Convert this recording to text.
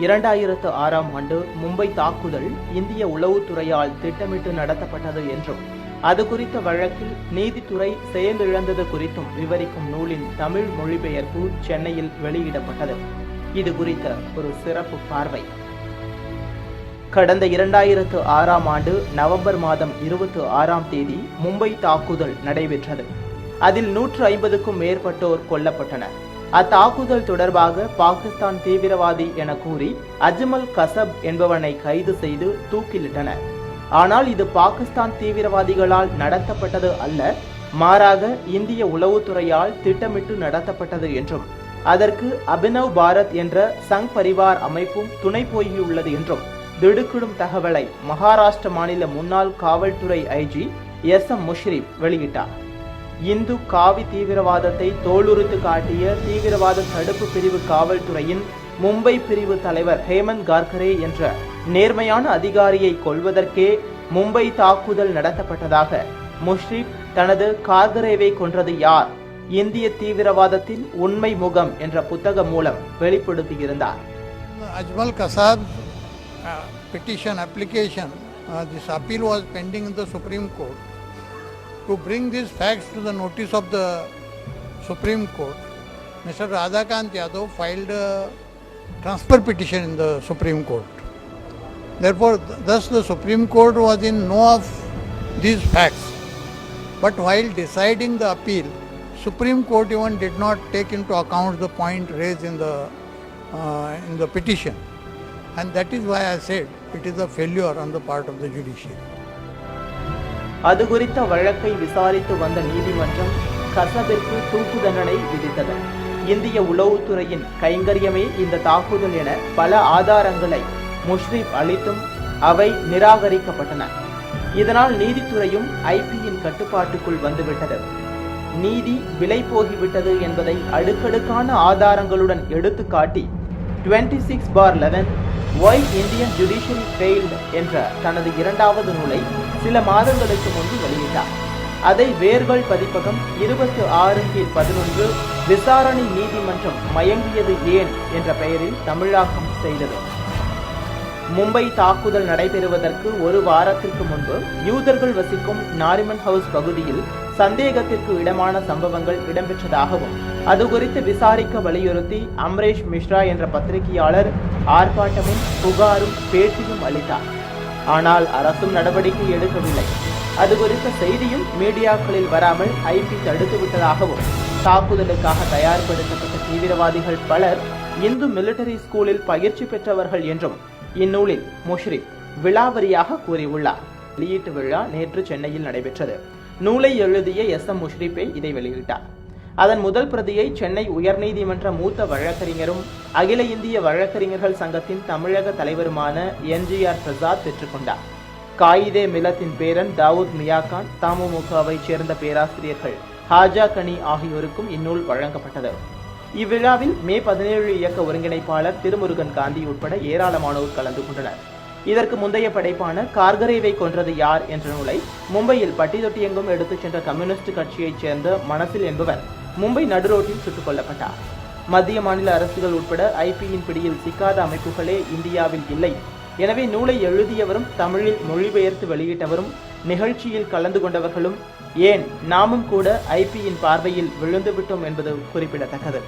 இரண்டாயிரத்து ஆறாம் ஆண்டு மும்பை தாக்குதல் இந்திய உளவுத்துறையால் திட்டமிட்டு நடத்தப்பட்டது என்றும் அது குறித்த வழக்கில் நீதித்துறை செயலிழந்தது குறித்தும் விவரிக்கும் நூலின் தமிழ் மொழிபெயர்ப்பு சென்னையில் வெளியிடப்பட்டது. இது குறித்த ஒரு சிறப்பு பார்வை. கடந்த இரண்டாயிரத்து ஆறாம் ஆண்டு நவம்பர் மாதம் இருபத்தி ஆறாம் தேதி மும்பை தாக்குதல் நடைபெற்றது. அதில் நூற்று ஐம்பதுக்கும் மேற்பட்டோர் கொல்லப்பட்டனர். அத்தாக்குதல் தொடர்பாக பாகிஸ்தான் தீவிரவாதி என கூறி அஜ்மல் கசப் என்பவனை கைது செய்து தூக்கிலிட்டனர். ஆனால் இது பாகிஸ்தான் தீவிரவாதிகளால் நடத்தப்பட்டது அல்ல மாறாக இந்திய உளவுத்துறையால் திட்டமிட்டு நடத்தப்பட்டது என்றும் அதற்கு அபினவ் பாரத் என்ற சங் பரிவார் அமைப்பும் துணை போயியுள்ளது என்றும் திடுக்கிடும் தகவலை மகாராஷ்டிர மாநில முன்னாள் காவல்துறை ஐஜி எஸ் எம் முஷ்ரிப் வெளியிட்டார். இந்து காவி தீவிரவாதத்தை தோலுரித்து காட்டிய தீவிரவாத தடுப்பு பிரிவு காவல்துறையின் மும்பை பிரிவு தலைவர் ஹேமந்த் கார்கரே என்ற நேர்மையான அதிகாரியை கொல்வதற்கே மும்பை தாக்குதல் நடத்தப்பட்டதாக முஷ்ரிப் தனது கார்கரேவை கொன்றது யார் இந்திய தீவிரவாதத்தின் உண்மை முகம் என்ற புத்தகம் மூலம் வெளிப்படுத்தியிருந்தார் Ajmal கசாத் uh, petition application, uh, this appeal was pending in the Supreme Court. To bring these facts to the notice of the Supreme Court, Mr. Radhakant Yadav filed a transfer petition in the Supreme Court. Therefore, thus the Supreme Court was in know of these facts. But while deciding the appeal, Supreme Court even did not take into account the point raised in the uh, in the petition, and that is why I said it is a failure on the part of the judiciary. அது குறித்த வழக்கை விசாரித்து வந்த நீதிமன்றம் கசபிற்கு தூக்கு தண்டனை விதித்தது. இந்திய உளவுத்துறையின் கைங்கரியமே இந்த தாக்குதல் என பல ஆதாரங்களை முஷ்ரிப் அளித்தும் அவை நிராகரிக்கப்பட்டன. இதனால் நீதித்துறையும் ஐபியின் கட்டுப்பாட்டுக்குள் வந்துவிட்டது. நீதி விலை போகிவிட்டது என்பதை அடுக்கடுக்கான ஆதாரங்களுடன் எடுத்துக்காட்டி twenty six bar eleven why Indian judiciary failed என்ற தனது இரண்டாவது நூலை சில மாதங்களுக்கு முன்பு வெளியிட்டார். அதை வேர்கள் பதிப்பகம் இருபத்தி ஆறு கீழ் பதினொன்று விசாரணை நீதிமன்றம் மயங்கியது ஏன் என்ற பெயரில் தமிழாக்கம் செய்தது. மும்பை தாக்குதல் நடைபெறுவதற்கு ஒரு வாரத்திற்கு முன்பு யூதர்கள் வசிக்கும் நாரிமன் ஹவுஸ் பகுதியில் சந்தேகத்திற்கு இடமான சம்பவங்கள் இடம்பெற்றதாகவும் அது குறித்து விசாரிக்க வலியுறுத்தி அம்ரேஷ் மிஸ்ரா என்ற பத்திரிகையாளர் ஆர்ப்பாட்டமும் புகாரும் பேட்டியும் அளித்தார். ஆனால் அரசும் நடவடிக்கை எடுக்கவில்லை. அது குறித்த செய்தியும் மீடியாக்களில் வராமல் ஐபி தடுத்து விட்டதாகவும் தாக்குதலுக்காக தயார்படுத்தப்பட்ட தீவிரவாதிகள் பலர் இந்து மிலிட்டரி ஸ்கூலில் பயிற்சி பெற்றவர்கள் என்றும் இந்நூலில் முஷ்ரிப் விழாவரியாக கூறியுள்ளார். வெளியீட்டு விழா நேற்று சென்னையில் நடைபெற்றது. நூலை எழுதிய எஸ். எம். முஷ்ரிப்பே இதை வெளியிட்டார். அதன் முதல் பிரதியை சென்னை உயர்நீதிமன்ற மூத்த வழக்கறிஞரும் அகில இந்திய வழக்கறிஞர்கள் சங்கத்தின் தமிழக தலைவருமான என்ஜிஆர் பிரசாத் பெற்றுக்கொண்டார் காயிதே மிலத்தின் பேரன் தாவூத் மியாகான் தமுமுகவை சேர்ந்த பேராசிரியர்கள் ஹாஜா கனி ஆகியோருக்கும் இந்நூல் வழங்கப்பட்டது. இவ்விழாவில் மே பதினேழு இயக்க ஒருங்கிணைப்பாளர் திருமுருகன் காந்தி உட்பட ஏராளமானோர் கலந்து கொண்டனர். இதற்கு முந்தைய படைப்பான கார்கரேவை கொன்றது யார் என்ற நூலை மும்பையில் பட்டி தொட்டியெங்கும் எடுத்துச் சென்ற கம்யூனிஸ்ட் கட்சியைச் சேர்ந்த மனசில் என்பவர் மும்பை நடுரோட்டில் சுட்டுக் கொல்லப்பட்டார். மத்திய மாநில அரசுகள் உட்பட ஐபியின் பிடியில் சிக்காத அமைப்புகளே இந்தியாவில் இல்லை. எனவே நூலை எழுதியவரும் தமிழில் மொழிபெயர்த்து வெளியிட்டவரும் நிகழ்ச்சியில் கலந்து கொண்டவர்களும் ஏன் நாமும் கூட ஐபியின் பார்வையில் விழுந்துவிட்டோம் என்பது குறிப்பிடத்தக்கது.